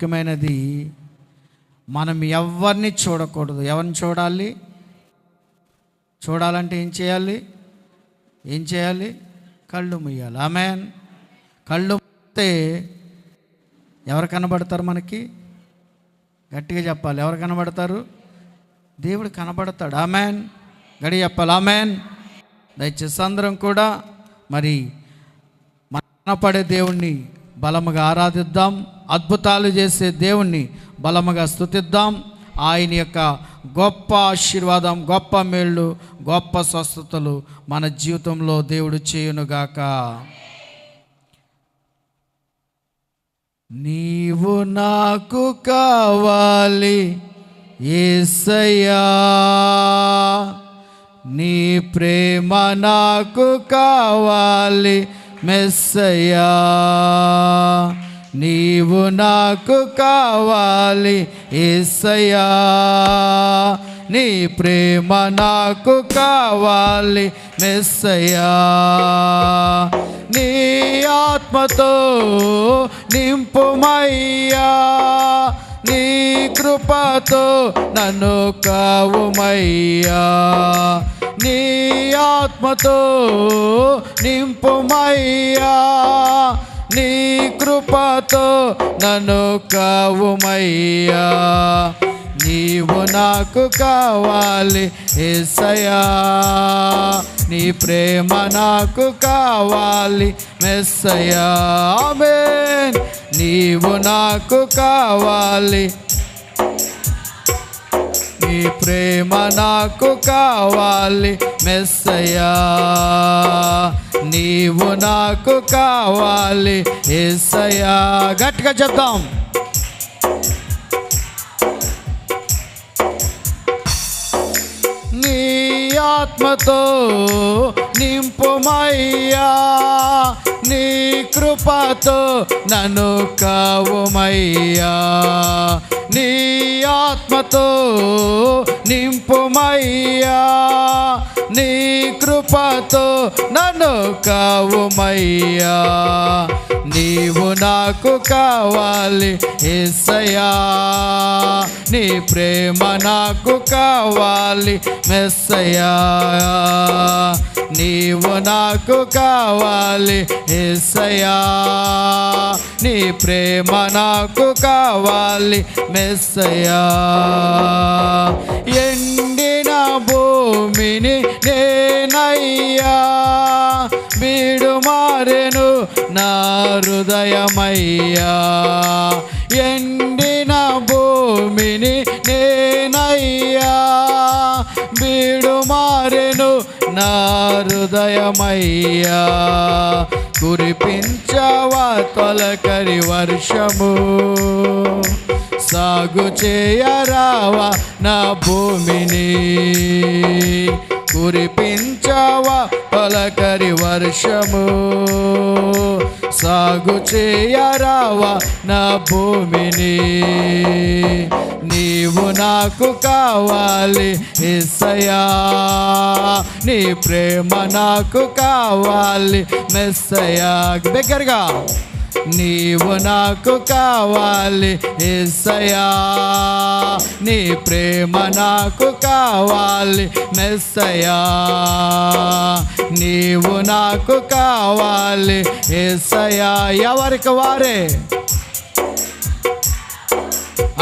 ముఖ్యమైనది మనం ఎవరిని చూడకూడదు. ఎవరిని చూడాలి? చూడాలంటే ఏం చేయాలి? ఏం చేయాలి? కళ్ళు ముయ్యాలి ఆమెన్. కళ్ళు మూస్తే ఎవరు కనబడతారు మనకి? గట్టిగా చెప్పాలి. ఎవరు కనబడతారు? దేవుడు కనబడతాడు. ఆమెన్. గడి చెప్పాలి. ఆమెన్. దయచేసి అందరం కూడా మరి కనపడే దేవుణ్ణి బలముగా ఆరాధిద్దాం. అద్భుతాలు చేసే దేవుణ్ణి బలముగా స్తుతిద్దాం. ఆయన యొక్క గొప్ప ఆశీర్వాదం గొప్ప మేళ్ళు గొప్ప స్వస్థతలు మన జీవితంలో దేవుడు చేయునుగాక. నీవు నాకు కావాలి ఏసయ్యా. నీ ప్రేమ నాకు కావాలి మెస్సయ్యా నీవు నాకు కావాలి ఏసయ్యా. నీ ప్రేమ నాకు కావాలి మెస్సయ్యా. నీ ఆత్మతో నింపుమయ్యా. నీ కృపతో నన్ను కావుమయ్యా. నీ ఆత్మతో నింపుమయ్యా. నీ కృపతో నన్ను కావుమయ్యా. నీవు నాకు కావాలి ఎస్సయా నీ ప్రేమ నాకు కావాలి మెస్సయా నీవు నాకు కావాలి నీ ప్రేమ నాకు కావాలి మెస్సయ్యా. నీవు నాకు కావాలి ఎస్సయ్యా గట్టిగా చెప్తాం నీ ఆత్మతో నింపుమయ్యా. నీ కృపతో నన్ను కావుమయ్యా. నీ ఆత్మతో నింపుమయ్యా. నీ కృపతో నన్ను కావుమయ్యా. నీవు నాకు కావాలి ఎస్సయా నీ ప్రేమ నాకు కావాలి మెస్సయా నీవు నాకు కావాలి ఎస్సయా నీ ప్రేమ నాకు కావాలి మెస్సయా ఎండిన భూమిని నేనయ్యా. బీడు మారెను నా హృదయమయ్యా. ఎండిన భూమిని నేనయ్యా. బీడు మారెను నా హృదయమయ్యా. కురిపించవా తొలకరి వర్షము. సాగు చేయరావా నా భూమిని? కురిపించవా పలకరి వర్షము? సాగు చేయరావా నా భూమిని? నీవు నాకు కావాలి ఎస్సయా నీ ప్రేమ నాకు కావాలి మెస్సయా దగ్గరగా నీవు నాకు కావాలి ఎస్సయా నీ ప్రేమ నాకు కావాలి మెస్సయా నీవు నాకు కావాలి ఎస్సయా ఎవరికి వారే?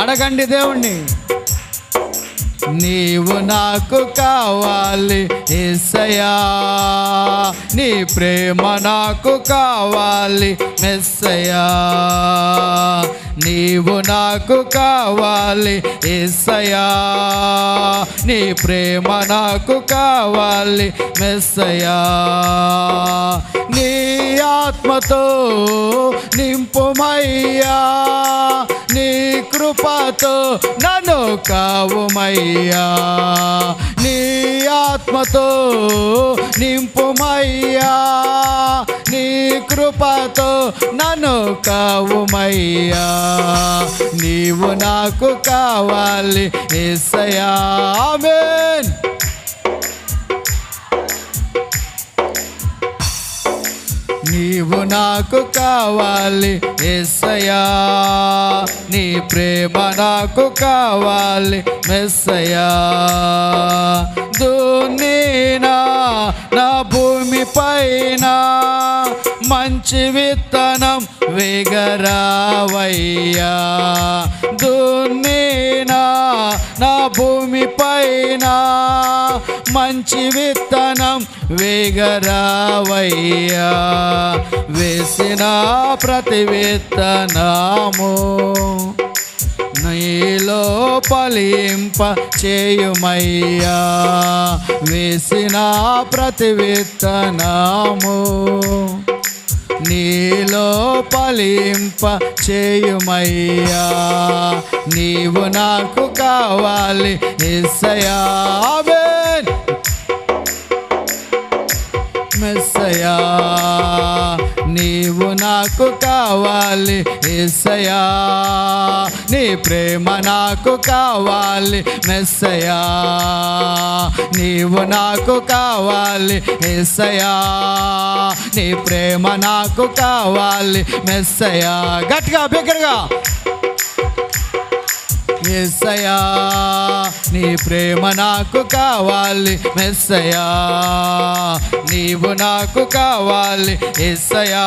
అడగండి దేవుణ్ణి. నీవు నాకు కావాలి ఏసయా నీ ప్రేమ నాకు కావాలి మెస్సయా నీవు నాకు కావాలి ఏసయా నీ ప్రేమ నాకు కావాలి మెస్సయా నీ ఆత్మతో నింపుమయ్యా. నీ కృపతో నన్ను కావుమయ్యా. నీ ఆత్మతో నింపుమయ్యా. నీ కృపతో నన్ను కావుమయ్యా. నీవు నాకు కావాలి ఏసయా నీవు నాకు కావాలి ఎస్సయా నీ ప్రేమ నాకు కావాలి మెస్సయా దున్నీనా నా భూమి పైన మంచి విత్తనం వేగరావయ్యా. దున్నేనా నా భూమి పైన? మంచి విత్తనం వేగరావయ్యా. వేసిన ప్రతి విత్తనము నీలో పలింప చేయుమయ్యా. వేసిన ప్రతి విత్తనము నీలో పలింప చేయుమయ్యా. నీవు నాకు కావాలి ఎస్సయా మెస్సయా నీవు నాకు కావాలి ఎస్సయా నీ ప్రేమ నాకు కావాలి మెస్సయా. నీవు నాకు కావాలి ఎస్సయా నీ ప్రేమ నాకు కావాలి మెస్సయా. గట్టిగా బిగ్గరగా. ఎస్సయా నీ ప్రేమ నాకు కావాలి మెస్సయా నీవు నాకు కావాలి ఎస్సయా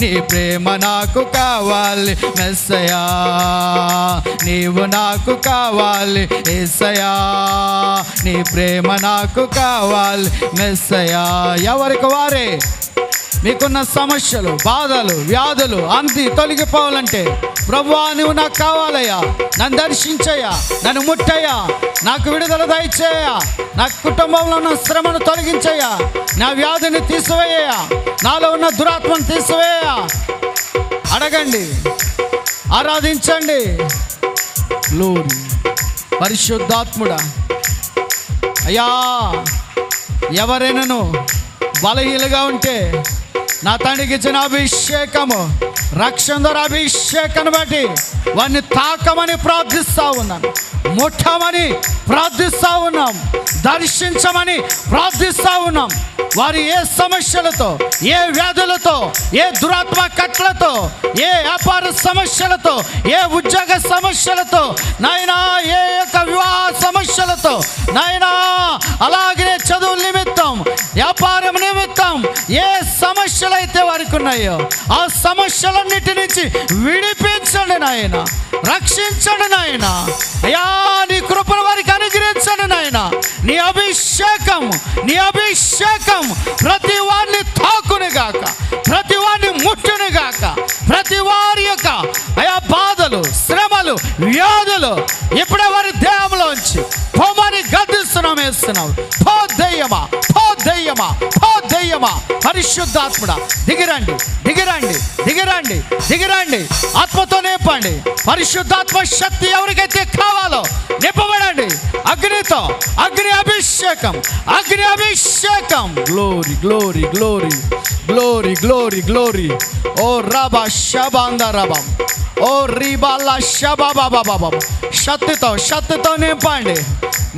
నీ ప్రేమ నాకు కావాలి మెస్సయా నీవు నాకు కావాలి ఎస్సయా నీ ప్రేమ నాకు కావాలి మెస్సయా ఎవరికి వారే? మీకున్న సమస్యలు బాధలు వ్యాధులు అంతి తొలగిపోవాలంటే ప్రభువా నువ్వు నాకు కావాలయ్యా. నన్ను దర్శించయ్యా. నన్ను ముట్టయ్యా. నాకు విడుదల దయచేయా నా కుటుంబంలో ఉన్న శ్రమను తొలగించయ్యా. నా వ్యాధిని తీసివేయ్యా. నాలో ఉన్న దురాత్మను తీసివేయ అడగండి. ఆరాధించండి. లోరి పరిశుద్ధాత్ముడా. అయ్యా ఎవరైనాను బలహీనగా ఉంటే నా తండ్రికి ఇచ్చిన అభిషేకము రక్షణ ద్వారా అభిషేకాన్ని బట్టి వారిని తాకమని ప్రార్థిస్తా ఉన్నాను ముట్టమని ప్రార్థిస్తా ఉన్నాం. దర్శించమని ప్రార్థిస్తా ఉన్నాం. వారు ఏ సమస్యలతో ఏ వ్యాధులతో ఏ దురాత్మ కట్లతో ఏ వ్యాపార సమస్యలతో ఏ ఉద్యోగ సమస్యలతో నాయనా ఏ యొక్క వివాహ సమస్యలతో నాయనా అలాగే చదువు నిమిత్తం వ్యాపారం ఏ సమస్యలు అయితే వారికి ఉన్నాయో ఆ సమస్యలన్నిటి నుంచి విడిపించండి నాయన. రక్షించండి నాయన. అయ్యా నీ కృపను వారికి అనుగ్రహించండి నాయన. నీ అభిషేకం నీ అభిషేకం ప్రతి వారిని తాకుని గాక. ప్రతి వారిని ముట్టుని గాక. ప్రతి వారి యొక్క అయా బాధలు శ్రమలు వ్యాధులు ఇప్పుడే వారి దేహంలోంచి పొమ్మని గద్దిస్తున్నాం వేస్తున్నాం. పో దయ్యమా పో దెయ్యమా పరిశుద్ధాత్ముడ. దిగిరండి దిగిరండి దిగిరండి దిగిరండి. ఆత్మతో నింపండి పరిశుద్ధాత్మ శక్తి ఎవరికైతే కావాలో నింపబడండి. అగ్నితో అగ్ని అభిషేకం అగ్ని అభిషేకం. Glory glory glory glory glory glory ఓ రబా శబాంద రబం ఓ రీబాల షబా బాబా బాబా శక్తితో శక్తితో నింపండి.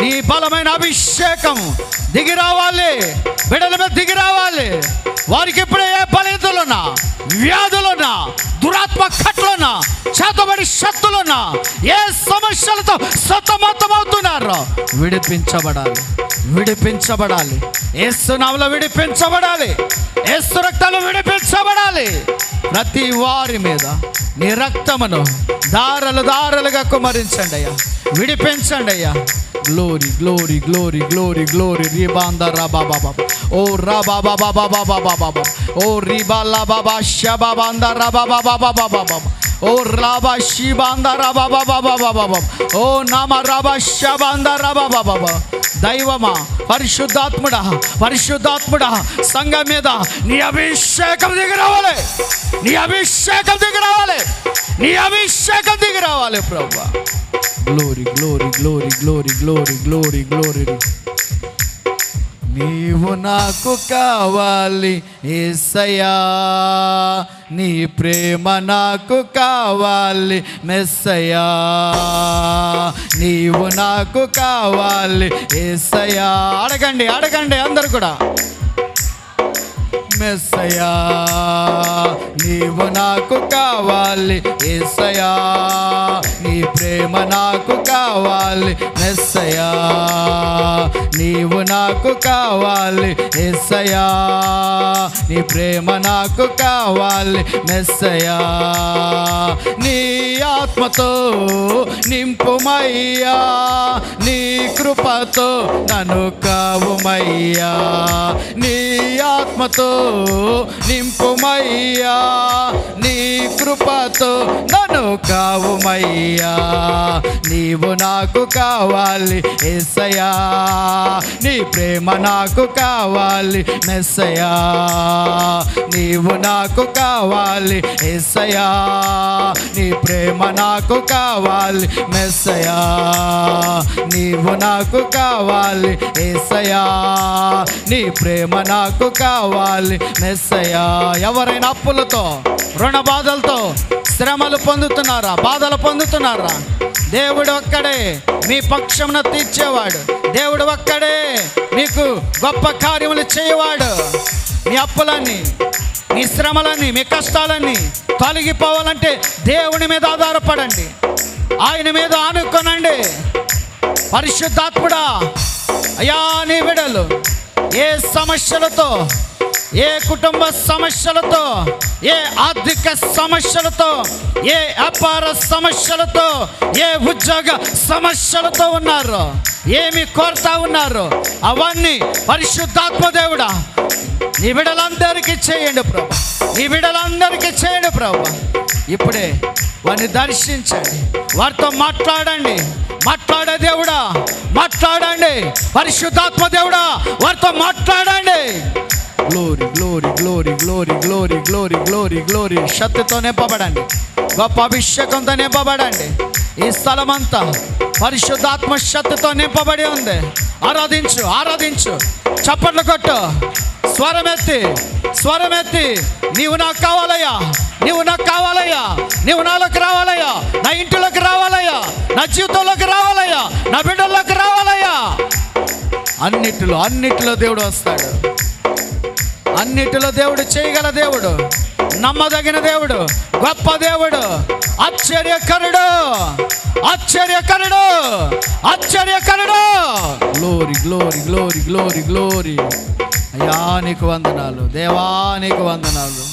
నీ బలమైన అభిషేకం దిగి రావాలి. బిడ్డల మీద దిగి రావాలి. వారికి ఇప్పుడే ఏ బలహీనతలున్నా వ్యాధులున్నా దురాత్మ కట్లున్నా చేతబడి శక్తులున్నా ఏ సమస్యలతో సతమతమవుతున్నారు విడిపించబడాలి విడిపించబడాలి. ఏసునామలో విడిపించబడాలి. ఏసు రక్తాలు విడిపించబడాలి. ప్రతి వారి మీద నీ రక్తమును దారలు దారలుగా కుమరించండి అయ్యా. విడిపించండి అయ్యా glory glory glory glory glory రీబాంద రాబా బాబా ఓ రాబా బాబా బాబా బాబా బాబా ఓ రీబాలా బాబా షబాబాంద రాబా బాబా బాబా బాబా ఓ రాబా శిబాంద రాబా బాబా బాబా బాబా ఓ నామ రాబా షబాంద రాబా బాబా బాబా దైవమా పరిశుద్ధాత్ముడా పరిశుద్ధాత్ముడా సంఘం మీద నీ అభిషేకం దిగి రావాలి నీ అభిషేకం దిగి రావాలి నీ అభిషేకం దిగి రావాలి ప్రభు glory glory glory glory glory glory glory నీవు నాకు కావాలి ఏసయా నీ ప్రేమ నాకు కావాలి మెస్సయ్యా. నీవు నాకు కావాలి ఏసయా అడగండి అడగండి అందరు కూడా. మెస్సయా నీవు నాకు కావాలి ఏసయా నీ ప్రేమ నాకు కావాలి మెస్సయా నీవు నాకు కావాలి ఎస్సయా నీ ప్రేమ నాకు కావాలి మెస్సయా నీ ఆత్మతో నింపుమయ్యా నీ కృపతో నన్ను కావుమయ్యా. నీ ఆత్మ ఆత్మతో నింపుమయ్యా. నీ కృపతో నన్ను కావుమయ్యా. నీవు నాకు కావాలి ఎస్సయా నీ ప్రేమ నాకు కావాలి మెస్సయా నీవు నాకు కావాలి ఎస్సయా నీ ప్రేమ నాకు కావాలి మెస్సయా నీవు నాకు కావాలి ఎస్సయా నీ ప్రేమ నాకు కావాలి మెస్సయా ఎవరైనా అప్పులతో రుణ బాధలతో శ్రమలు పొందుతున్నారా? బాధలు పొందుతున్నారా? దేవుడు ఒక్కడే మీ పక్షమున తీర్చేవాడు. దేవుడు ఒక్కడే మీకు గొప్ప కార్యములు చేయవాడు. మీ అప్పులన్నీ మీ శ్రమలన్నీ మీ కష్టాలన్నీ తొలగిపోవాలంటే దేవుని మీద ఆధారపడండి. ఆయన మీద ఆనుకోనండి. పరిశుద్ధాత్ముడా అయ్యా నీ విడలు ఏ సమస్యలతో ఏ కుటుంబ సమస్యలతో ఏ ఆర్థిక సమస్యలతో ఏ వ్యాపార సమస్యలతో ఏ ఉద్యోగ సమస్యలతో ఉన్నారు? ఏమి కోరుతా ఉన్నారు? అవన్నీ పరిశుద్ధాత్మ దేవుడా. నీ బిడలందరికీ చేయండి ప్రభు. నీ బిడలందరికీ చేయండి ప్రభు. ఇప్పుడే వారిని దర్శించండి. వారితో మాట్లాడండి. మాట్లాడే దేవుడా మాట్లాడండి. పరిశుద్ధాత్మ దేవుడా వారితో మాట్లాడండి. Glory glory glory glory glory glory glory glory. శక్తితో నింపబడండి. గొప్ప అభిషేకంతో నింపబడండి. ఈ స్థలమంతా పరిశుద్ధాత్మ శక్తితో నింపబడి ఉంది. ఆరాధించు ఆరాధించు. చప్పట్లు కొట్టు. స్వరమెత్తి స్వరమెత్తి. నీవు నాకు కావాలయ్యా నీవు నాకు కావాలయ్యా నీవు నాలోకి రావాలయ్యా నా ఇంటిలోకి రావాలయ్యా నా జీవితంలోకి రావాలయ్యా నా బిడ్డల్లోకి రావాలయ్యా. అన్నిటిలో అన్నిటిలో దేవుడు వస్తాడు. అన్నిటిలో దేవుడు చేయగల దేవుడు నమ్మదగిన దేవుడు గొప్ప దేవుడు ఆశ్చర్యకరుడు ఆశ్చర్యకరుడు ఆశ్చర్యకరుడు. Glory glory glory glory glory అయ్యా నీకు వందనాలు. దేవా నీకు వందనాలు.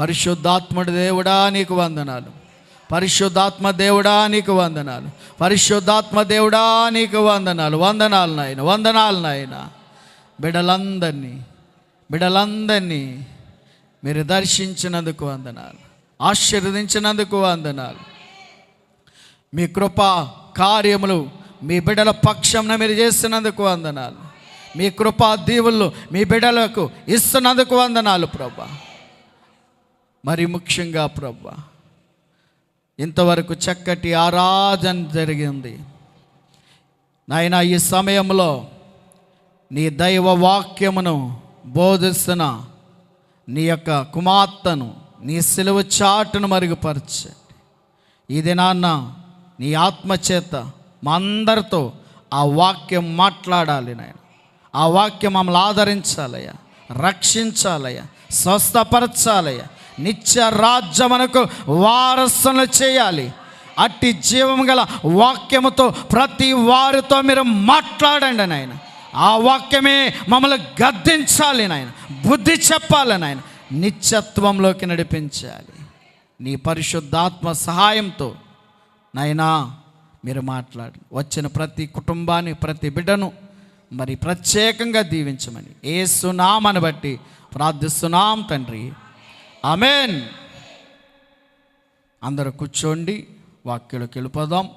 పరిశుద్ధాత్ముడు దేవుడా నీకు వందనాలు. పరిశుద్ధాత్మ దేవుడా నీకు వందనాలు. పరిశుద్ధాత్మ దేవుడా నీకు వందనాలు. వందనాలు నాయన వందనాలు నాయన. బిడలందరినీ బిడలందరినీ మీరు దర్శించినందుకు వందనాలు. ఆశీర్వదించినందుకు వందనాలు. మీ కృప కార్యములు మీ బిడ్డల పక్షంన మీరు చేస్తున్నందుకు వందనాలు. మీ కృపా దీవులు మీ బిడ్డలకు ఇస్తున్నందుకు వందనాలు ప్రభా. మరి ముఖ్యంగా ప్రభా ఇంతవరకు చక్కటి ఆరాధన జరిగింది. నాయన ఈ సమయంలో నీ దైవ వాక్యమును బోధిస్తున్న నీ యొక్క కుమార్తెను నీ సిలువ చాటును మరుగుపరచండి ఈ దినాన్న నీ ఆత్మచేత మా అందరితో ఆ వాక్యం మాట్లాడాలి నాయన. ఆ వాక్యం మమ్మల్ని ఆదరించాలయ్యా రక్షించాలయ్యా స్వస్థపరచాలయ్యా. నిత్య రాజ్యమునకు వారసులు చేయాలి. అట్టి జీవం గల వాక్యముతో ప్రతి వారితో మీరు మాట్లాడండి నాయన. ఆ వాక్యమే మమ్మల్ని గద్దించాలి నాయన. బుద్ధి చెప్పాలి నాయన. నిత్యత్వంలోకి నడిపించాలి. నీ పరిశుద్ధాత్మ సహాయంతో నాయనా మీరు మాట్లాడి వచ్చిన ప్రతి కుటుంబాన్ని ప్రతి బిడ్డను మరి ప్రత్యేకంగా దీవించమని. ఏ ఏసునామని బట్టి ప్రార్థిస్తున్నాం తండ్రి. అమెన్ అందరూ కూర్చోండి వాక్యలోకి వెళ్ళిపోదాం.